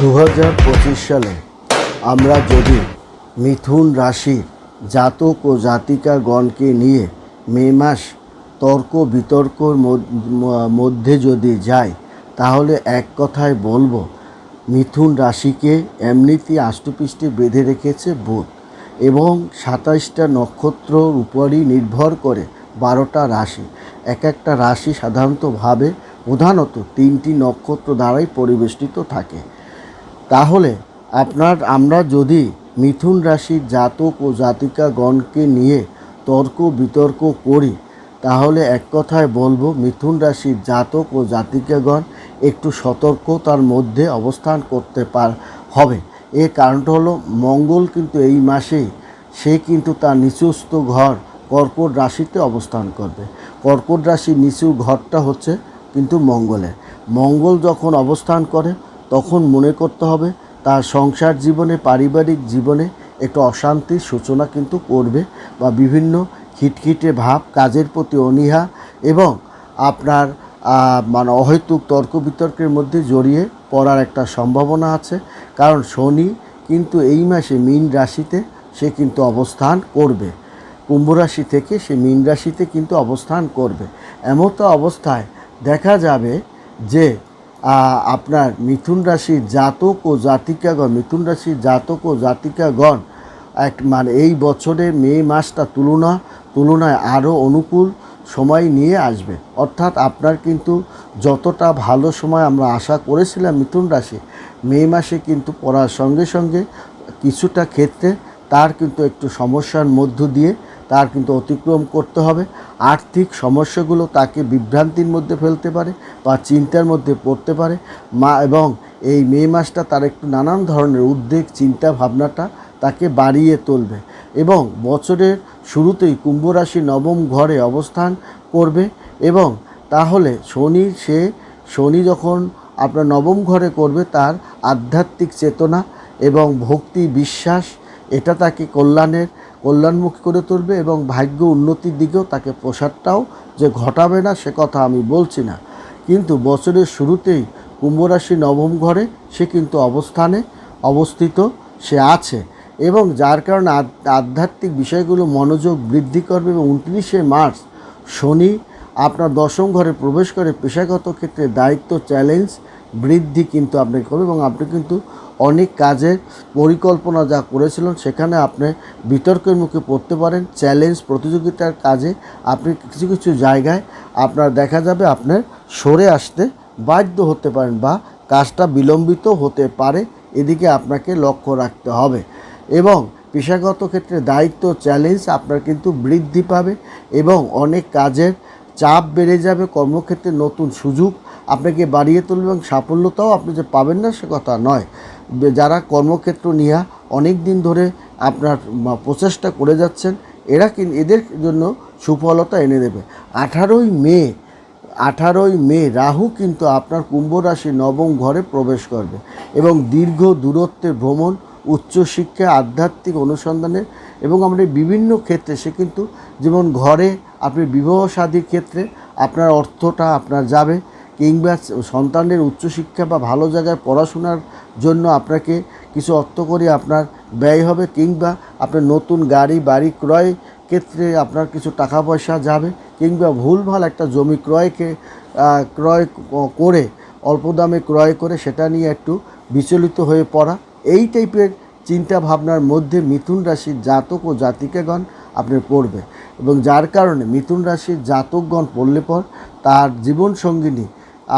দু হাজার পঁচিশ সালে আমরা যদি মিথুন রাশির জাতক ও জাতিকাগণকে নিয়ে মে মাস তর্ক বিতর্কর মধ্যে যদি যাই, তাহলে এক কথায় বলব, মিথুন রাশিকে এমনিতেই আষ্টপৃষ্টে বেঁধে রেখেছে বুধ এবং সাতাইশটা নক্ষত্রর উপরই নির্ভর করে বারোটা রাশি। এক একটা রাশি সাধারণতভাবে প্রধানত তিনটি নক্ষত্র দ্বারাই পরিবেষ্টিত থাকে। তাহলে আপনার, আমরা যদি মিথুন রাশির জাতক ও জাতিকাগণকে নিয়ে তর্ক বিতর্ক করি, তাহলে এক কথায় বলব, মিথুন রাশির জাতক ও জাতিকাগণ একটু সতর্কতার মধ্যে অবস্থান করতে পার, হবে। এর কারণটা হলো, মঙ্গল কিন্তু এই মাসেই, সে কিন্তু তার নিচস্থ ঘর কর্কট রাশিতে অবস্থান করবে। কর্কট রাশির নিচু ঘরটা হচ্ছে কিন্তু মঙ্গলের। মঙ্গল যখন অবস্থান করে তখন মনে করতে হবে, তার সংসার জীবনে, পারিবারিক জীবনে একটু অশান্তির সূচনা কিন্তু করবে বা বিভিন্ন খিটখিটে ভাব, কাজের প্রতি অনীহা এবং আপনার মানে অহেতুক তর্ক বিতর্কের মধ্যে জড়িয়ে পড়ার একটা সম্ভাবনা আছে। কারণ শনি কিন্তু এই মাসে মীন রাশিতে সে কিন্তু অবস্থান করবে। কুম্ভ রাশি থেকে সে মীন রাশিতে কিন্তু অবস্থান করবে। এমতো অবস্থায় দেখা যাবে যে আপনার মিথুন রাশির জাতক ও জাতিকাগণ, মিথুন রাশির জাতক ও জাতিকাগণ, এক মানে এই বছরের মে মাসটা তুলনা, তুলনায় আরও অনুকূল সময় নিয়ে আসবে। অর্থাৎ আপনার কিন্তু যতটা ভালো সময় আমরা আশা করেছিলাম মিথুন রাশি, মে মাসে কিন্তু পড়ার সঙ্গে সঙ্গে কিছুটা ক্ষেত্রে তার কিন্তু একটু সমস্যার মধ্য দিয়ে তার কিন্তু অতিক্রম করতে হবে। আর্থিক সমস্যাগুলো তাকে বিভ্রান্তির মধ্যে ফেলতে পারে বা চিন্তার মধ্যে পড়তে পারে। মা এবং এই মে মাসটা তার একটু নানান ধরনের উদ্বেগ, চিন্তা, ভাবনাটা তাকে বাড়িয়ে তুলবে এবং বছরের শুরুতেই কুম্ভ রাশি নবম ঘরে অবস্থান করবে এবং তাহলে শনি, সে শনি যখন আপনার নবম ঘরে করবে তার আধ্যাত্মিক চেতনা এবং ভক্তি, বিশ্বাস, এটা তাকে কল্যাণের কল্যাণমুখী করে তুলবে এবং ভাগ্য উন্নতির দিকেও তাকে প্রসারটাও যে ঘটাবে না, সে কথা আমি বলছি না। কিন্তু বছরের শুরুতেই কুম্ভ রাশি নবম ঘরে সে কিন্তু অবস্থানে অবস্থিত, সে আছে এবং যার কারণে আধ্যাত্মিক বিষয়গুলো মনোযোগ বৃদ্ধি করবে এবং উনত্রিশে মার্চ শনি আপনার দশম ঘরে প্রবেশ করে পেশাগত ক্ষেত্রে দায়িত্ব, চ্যালেঞ্জ বৃদ্ধি কিন্তু আপনি করবে এবং আপনি কিন্তু অনেক কাজের পরিকল্পনা যা করেছিলেন, সেখানে আপনি বিতর্কের মুখে পড়তে পারেন চ্যালেঞ্জ প্রতিযোগিতার কাজে আপনি কিছু কিছু জায়গায় আপনার দেখা যাবে আপনার সরে আসতে বাধ্য হতে পারেন বা কাজটা বিলম্বিত হতে পারে, এদিকে আপনাকে লক্ষ্য রাখতে হবে। এবং পেশাগত ক্ষেত্রে দায়িত্ব চ্যালেঞ্জ আপনার কিন্তু বৃদ্ধি পাবে এবং অনেক কাজের চাপ বেড়ে যাবে, কর্মক্ষেত্রে নতুন সুযোগ আপনাকে বাড়িয়ে তুলবে এবং সাফল্যতাও আপনি যে পাবেন না, সে কথা নয়। যারা কর্মক্ষেত্র নিয়ে অনেক দিন ধরে আপনার প্রচেষ্টা করে যাচ্ছেন, এরা কিন্তু এদের জন্য সুফলতা এনে দেবে। আঠারোই মে আঠারোই মে রাহু কিন্তু আপনার কুম্ভ রাশি নবম ঘরে প্রবেশ করবে এবং দীর্ঘ দূরত্বের ভ্রমণ উচ্চশিক্ষা আধ্যাত্মিক অনুসন্ধানের এবং আমরা বিভিন্ন ক্ষেত্রে সে কিন্তু যেমন ঘরে আপনি বিবাহ শাদীর ক্ষেত্রে আপনার অর্থটা আপনার যাবে কিংবা সন্তানের উচ্চশিক্ষা বা ভালো জায়গায় পড়াশোনার জন্য আপনাকে কিছু অর্থ করে আপনার ব্যয় হবে কিংবা আপনার নতুন গাড়ি, বাড়ি ক্রয় ক্ষেত্রে আপনার কিছু টাকা পয়সা যাবে কিংবা ভুলভাল একটা জমি ক্রয়কে ক্রয় করে, অল্প দামে ক্রয় করে সেটা নিয়ে একটু বিচলিত হয়ে পড়া। এই টাইপের চিন্তা ভাবনার মধ্যে মিথুন রাশির জাতক ও জাতিকাগণ আপনার পড়বে এবং যার কারণে মিথুন রাশির জাতকগণ পড়লে পর তার জীবন সঙ্গিনী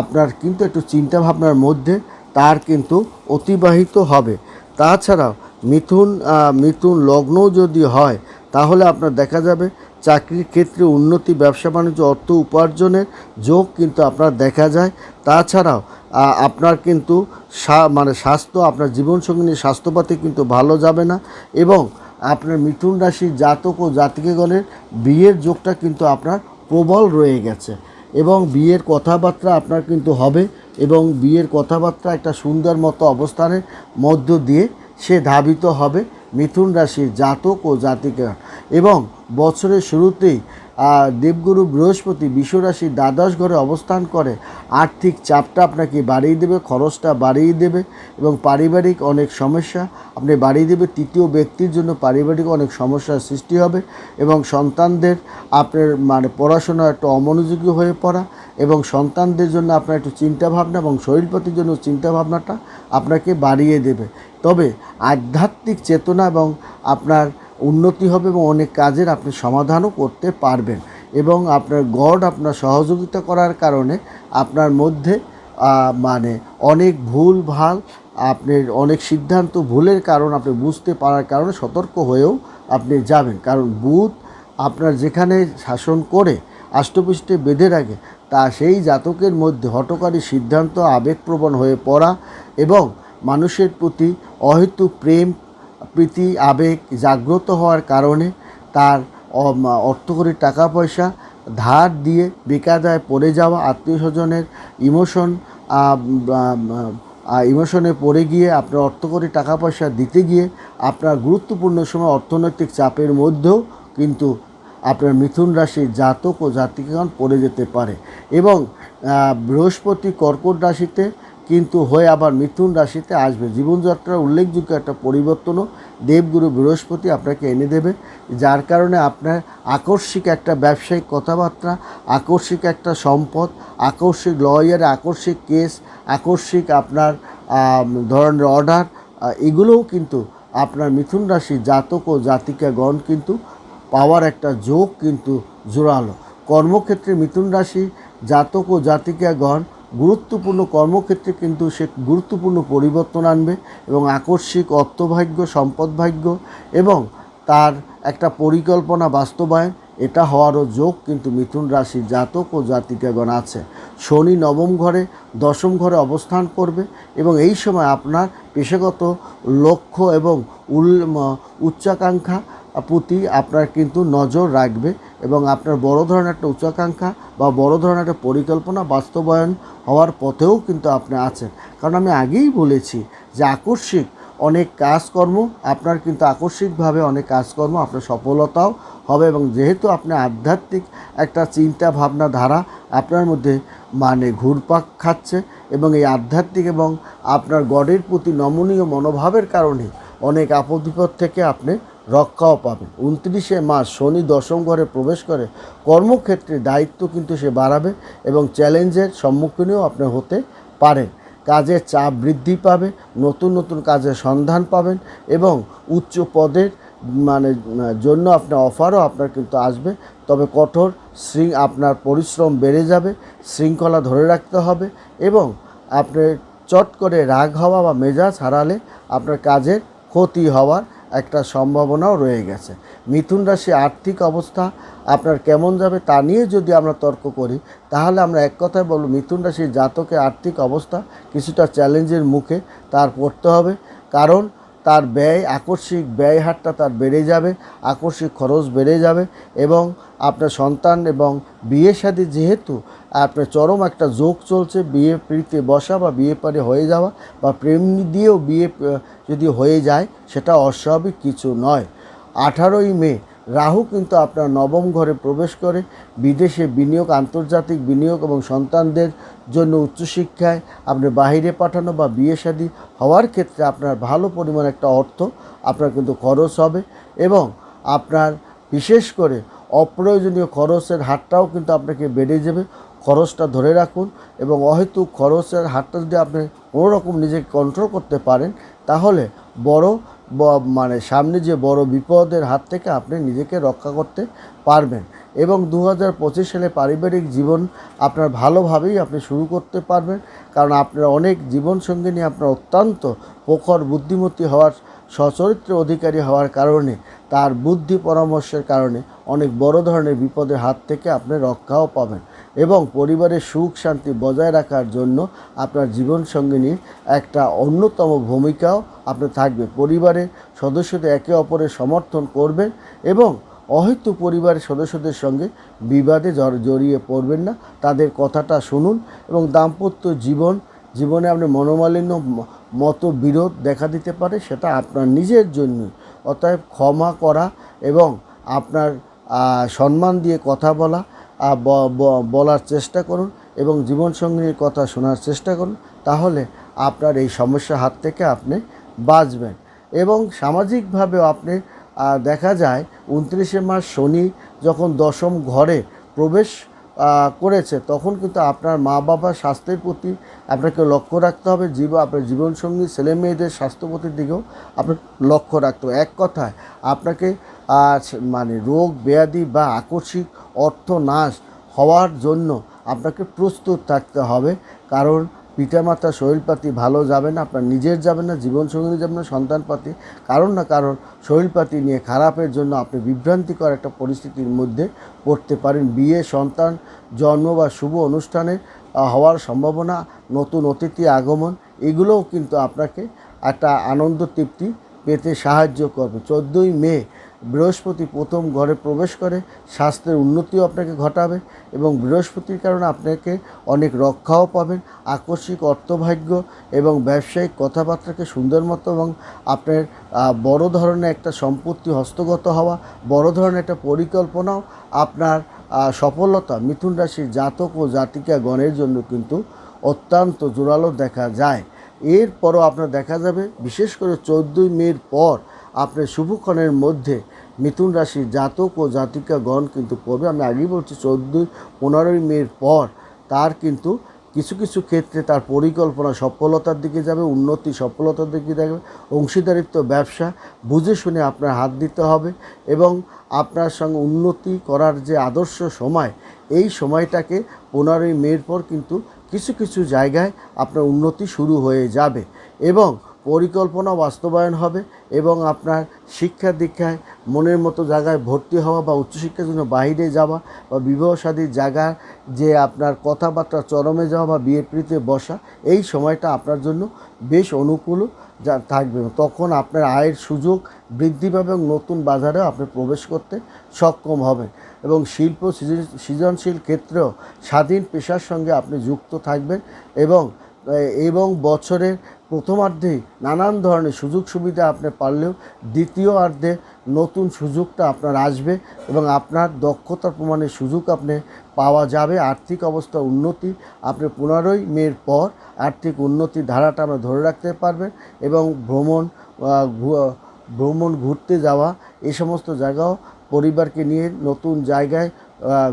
আপনার কিন্তু একটু চিন্তা ভাবনার মধ্যে, তার কিন্তু অতিবাহিত হবে। তাছাড়াও মিথুন মিথুন লগ্ন যদি হয়, তাহলে আপনার দেখা যাবে চাকরির ক্ষেত্রে উন্নতি, ব্যবসা, বাণিজ্য, অর্থ উপার্জনের যোগ কিন্তু আপনার দেখা যায়। তাছাড়াও আপনার কিন্তু মানে স্বাস্থ্য, আপনার জীবনসঙ্গিনীর স্বাস্থ্যপাতি কিন্তু ভালো যাবে না এবং আপনার মিথুন রাশির জাতক ও জাতিকেগণের বিয়ের যোগটা কিন্তু আপনার প্রবল রয়ে গেছে। এবং বিয়ের কথাবার্তা আপনার কিন্তু হবে এবং বিয়ের কথাবার্তা একটা সুন্দর মতো অবস্থানের মধ্য দিয়ে সে ধাবিত হবে মিথুন রাশির জাতক ও জাতিকা। এবং বছরের শুরুতেই দেবগুরু বৃহস্পতি বিশ্বরাশি দ্বাদশ ঘরে অবস্থান করে, আর্থিক চাপটা আপনাকে বাড়িয়ে দেবে, খরচটা বাড়িয়ে দেবে এবং পারিবারিক অনেক সমস্যা আপনি বাড়িয়ে দেবে। তৃতীয় ব্যক্তির জন্য পারিবারিক অনেক সমস্যার সৃষ্টি হবে এবং সন্তানদের আপনার মানে পড়াশোনা একটু অমনোযোগী হয়ে পড়া এবং সন্তানদের জন্য আপনার একটু চিন্তাভাবনা এবং শরীরপতির জন্য চিন্তাভাবনাটা আপনাকে বাড়িয়ে দেবে। তবে আধ্যাত্মিক চেতনা এবং আপনার উন্নতি হবে এবং অনেক কাজের আপনি সমাধানও করতে পারবেন। এবং আপনার গড আপনার সহযোগিতা করার কারণে আপনার মধ্যে মানে অনেক ভুল, ভালো, আপনার অনেক সিদ্ধান্ত ভুলের কারণ আপনি বুঝতে পারার কারণে সতর্ক হয়েও আপনি যাবেন। কারণ বুধ আপনার যেখানে শাসন করে, আষ্টপৃষ্ঠে বেঁধে রাখে, তা সেই জাতকের মধ্যে হটকারী সিদ্ধান্ত আবেগপ্রবণ হয়ে পড়া এবং মানুষের প্রতি অহেতুক প্রেম প্রীতি, আবেগ জাগ্রত হওয়ার কারণে তার অর্থকরী টাকা পয়সা ধার দিয়ে বেকায়দায় পড়ে যাওয়া আত্মীয় স্বজনের ইমোশন ইমোশনে পড়ে গিয়ে আপনার অর্থকরী টাকা পয়সা দিতে গিয়ে আপনার গুরুত্বপূর্ণ সময় অর্থনৈতিক চাপের মধ্যেও কিন্তু আপনার মিথুন রাশির জাতক ও জাতিকাগণ পড়ে যেতে পারে। এবং বৃহস্পতি কর্কট রাশিতে কিন্তু হয়ে আবার মিথুন রাশিতে আসবে। জীবনযাত্রার উল্লেখযোগ্য একটা পরিবর্তনও দেবগুরু বৃহস্পতি আপনাকে এনে দেবে, যার কারণে আপনার আকস্মিক একটা ব্যবসায়িক কথাবার্তা, আকস্মিক একটা সম্পদ, আকস্মিক লয়ার আকস্মিক কেস আকস্মিক আপনার ধরনের অর্ডার এগুলোও কিন্তু আপনার মিথুন রাশি জাতক ও জাতিকাগণ কিন্তু পাওয়ার একটা যোগ কিন্তু জোরালো। কর্মক্ষেত্রে মিথুন রাশি জাতক ও জাতিকাগণ গুরুত্বপূর্ণ কর্মক্ষেত্রে কিন্তু সে গুরুত্বপূর্ণ পরিবর্তন আনবে এবং আকস্মিক অর্থভাগ্য, সম্পদভাগ্য এবং তার একটা পরিকল্পনা বাস্তবায়ন, এটা হওয়ারও যোগ কিন্তু মিথুন রাশি জাতক ও জাতিকাগণ আছে। শনি নবম ঘরে, দশম ঘরে অবস্থান করবে এবং এই সময় আপনার পেশাগত লক্ষ্য এবং উচ্চাকাঙ্ক্ষা প্রতি আপনার কিন্তু নজর রাখবে এবং আপনার বড় ধরনের একটা উচ্চাকাঙ্ক্ষা বা বড় ধরনের একটা পরিকল্পনা বাস্তবায়ন হওয়ার পথেও কিন্তু আপনি আছেন। কারণ আমি আগেই বলেছি যে আকস্মিক অনেক কাজকর্ম, আপনার কিন্তু আকস্মিকভাবে অনেক কাজকর্ম, আপনার সফলতাও হবে এবং যেহেতু আপনি আধ্যাত্মিক একটা চিন্তা ভাবনা ধারা আপনার মধ্যে মানে ঘুরপাক খাচ্ছে এবং এই আধ্যাত্মিক এবং আপনার গডের প্রতি নমনীয় মনোভাবের কারণে অনেক আপদ বিপদ থেকে আপনি রক্ষাও পাবেন উনত্রিশে মাস শনি দশম ঘরে প্রবেশ করে। কর্মক্ষেত্রে দায়িত্ব কিন্তু সে বাড়াবে এবং চ্যালেঞ্জের সম্মুখীনও আপনি হতে পারেন। কাজের চাপ বৃদ্ধি পাবে, নতুন নতুন কাজের সন্ধান পাবেন এবং উচ্চ পদের মানে জন্য আপনার অফারও আপনার কিন্তু আসবে। তবে কঠোর শৃঙ্খ আপনার পরিশ্রম বেড়ে যাবে, শৃঙ্খলা ধরে রাখতে হবে এবং আপনি চট করে রাগ হওয়া বা মেজাজ হারালে আপনার কাজের ক্ষতি হওয়ার একটা সম্ভাবনাও রয়ে গেছে। মিথুন রাশি আর্থিক অবস্থা আপনার কেমন যাবে তা নিয়ে যদি আমরা তর্ক করি, তাহলে আমরা এক কথায় বলব মিথুন রাশির জাতকে আর্থিক অবস্থা কিছুটা চ্যালেঞ্জের মুখে তার পড়তে হবে। কারণ তার ব্যয়, আকস্মিক ব্যয় হারটা তার বেড়ে যাবে, আকস্মিক খরচ বেড়ে যাবে এবং আপনার সন্তান এবং বিয়ে সাথে যেহেতু আপনার চরম একটা যোগ চলছে, বিয়ে প্রীতে বসা বা বিয়ে পারে হয়ে যাওয়া বা প্রেম দিয়েও বিয়ে যদি হয়ে যায়, সেটা অস্বাভাবিক কিছু নয়। আঠারোই মে রাহু কিন্তু আপনার নবম ঘরে প্রবেশ করে। বিদেশে বিনিয়োগ, আন্তর্জাতিক বিনিয়োগ এবং সন্তানদের জন্য উচ্চশিক্ষায় আপনি বাইরে পাঠানো বা বিয়ে শাদী হওয়ার ক্ষেত্রে আপনার ভালো পরিমাণ একটা অর্থ আপনার কিন্তু খরচ হবে এবং আপনার বিশেষ করে অপ্রয়োজনীয় খরচের হারটাও কিন্তু আপনাকে বেড়ে যাবে। খরচটা ধরে রাখুন এবং অহেতুক খরচের হারটা যদি আপনি কোনোরকম নিজেকে কন্ট্রোল করতে পারেন, তাহলে বড় মানে সামনে যে বড় বিপদের হাত থেকে আপনি নিজেকে রক্ষা করতে পারবেন। এবং দু হাজার পঁচিশ সালে পারিবারিক জীবন আপনার ভালোভাবেই আপনি শুরু করতে পারবেন। কারণ আপনার অনেক জীবনসঙ্গী নিয়ে আপনার অত্যন্ত প্রখর বুদ্ধিমতী হওয়ার, সচরিত্র অধিকারী হওয়ার কারণে, তার বুদ্ধি পরামর্শের কারণে অনেক বড় ধরনের বিপদের হাত থেকে আপনি রক্ষাও পাবেন। এবং পরিবারের সুখ শান্তি বজায় রাখার জন্য আপনার জীবনসঙ্গিনী একটা অন্যতম ভূমিকাও আপনার থাকবে। পরিবারের সদস্যদের একে অপরের সমর্থন করবেন এবং অহেতু পরিবারের সদস্যদের সঙ্গে বিবাদে জড়- জড়িয়ে পড়বেন না। তাদের কথাটা শুনুন এবং দাম্পত্য জীবন, জীবনে আপনি মনোমালিন্য মতবিরোধ দেখা দিতে পারে, সেটা আপনার নিজের জন্য অতএব ক্ষমা করা এবং আপনার সম্মান দিয়ে কথা বলা বলার চেষ্টা করুন এবং জীবনসঙ্গীর কথা শোনার চেষ্টা করুন, তাহলে আপনার এই সমস্যার হাত থেকে আপনি বাঁচবেন। এবং সামাজিকভাবেও আপনি দেখা যায় উনত্রিশে মাস শনি যখন দশম ঘরে প্রবেশ করেছে, তখন কিন্তু আপনার মা বাবার স্বাস্থ্যের প্রতি আপনাকে লক্ষ্য রাখতে হবে, জীব, আপনার জীবনসঙ্গী, ছেলে মেয়েদের স্বাস্থ্যপতির দিকেও আপনার লক্ষ্য রাখতে হবে। এক কথায়, আপনাকে আহ, মানে রোগ ব্যাধি বা আকস্মিক অর্থনাশ হওয়ার জন্য আপনাকে প্রস্তুত থাকতে হবে। কারণ পিতামাতা শরীরপাতি ভালো যাবে না আপনার নিজের যাবে না জীবনসঙ্গী যাবে না সন্তানপাতি কারণ না কারণ শরীরপাতি নিয়ে খারাপের জন্য আপনি বিভ্রান্তিকর একটা পরিস্থিতির মধ্যে পড়তে পারেন। বিয়ে সন্তান জন্ম বা শুভ অনুষ্ঠানে হওয়ার সম্ভাবনা নতুন অতিথি আগমন এগুলোও কিন্তু আপনাকে একটা আনন্দ তৃপ্তি পেতে সাহায্য করবে। চোদ্দোই মে বৃহস্পতি প্রথম ঘরে প্রবেশ করে, স্বাস্থ্যের উন্নতিও আপনাকে ঘটাবে এবং বৃহস্পতির কারণে আপনাকে অনেক রক্ষাও পাবেন। আকস্মিক অর্থভাগ্য এবং ব্যবসায়িক কথাবার্তাকে সুন্দর মতো এবং আপনার বড় ধরনের একটা সম্পত্তি হস্তগত হওয়া, বড় ধরনের একটা পরিকল্পনাও আপনার সফলতা মিথুন রাশির জাতক ও জাতিকা গণের জন্য কিন্তু অত্যন্ত জোরালো দেখা যায়। এরপরও আপনার দেখা যাবে, বিশেষ করে চোদ্দোই মের পর আপনার শুভক্ষণের মধ্যে মিথুন রাশির জাতক ও জাতিকাগণ কিন্তু পড়বে আমি আগেই বলছি, চোদ্দোই, পনেরোই মের পর তার কিন্তু কিছু কিছু ক্ষেত্রে তার পরিকল্পনা সফলতার দিকে যাবে, উন্নতি সফলতার দিকে যাবে, অংশীদারিত্ব, ব্যবসা বুঝে শুনে আপনার হাত দিতে হবে এবং আপনার সঙ্গে উন্নতি করার যে আদর্শ সময়, এই সময়টাকে পনেরোই মের পর কিন্তু কিছু কিছু জায়গায় আপনার উন্নতি শুরু হয়ে যাবে এবং পরিকল্পনা বাস্তবায়ন হবে। এবং আপনার শিক্ষা দীক্ষায় মনের মতো জায়গায় ভর্তি হওয়া বা উচ্চশিক্ষার জন্য বাইরে যাওয়া বা বিবাহ শাদীর জায়গা যে আপনার কথাবার্তা চরমে যাওয়া বা বিয়ের প্রীতে বসা, এই সময়টা আপনার জন্য বেশ অনুকূল যা থাকবে। তখন আপনার আয়ের সুযোগ বৃদ্ধি পাবে এবং নতুন বাজারে আপনি প্রবেশ করতে সক্ষম হবেন এবং শিল্প সৃজনশীল ক্ষেত্রেও স্বাধীন পেশার সঙ্গে আপনি যুক্ত থাকবেন এবং এবং বছরের প্রথমার্ধেই নানান ধরনের সুযোগ সুবিধা আপনি পারলেও দ্বিতীয় অর্ধে নতুন সুযোগটা আপনার আসবে এবং আপনার দক্ষতার প্রমাণের সুযোগ আপনি পাওয়া যাবে। আর্থিক অবস্থা উন্নতি আপনি পনেরোই মের পর আর্থিক উন্নতির ধারাটা আমরা ধরে রাখতে পারবেন এবং ভ্রমণ ভ্রমণ ঘুরতে যাওয়া এই সমস্ত জায়গাও পরিবারকে নিয়ে নতুন জায়গায়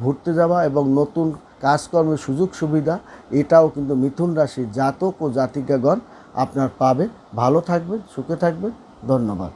ঘুরতে যাওয়া এবং নতুন কাজকর্মের সুযোগ সুবিধা এটাও কিন্তু মিথুন রাশির জাতক ও জাতিকাগণ আপনার পাবে ভালো থাকবেন সুখে থাকবেন। ধন্যবাদ।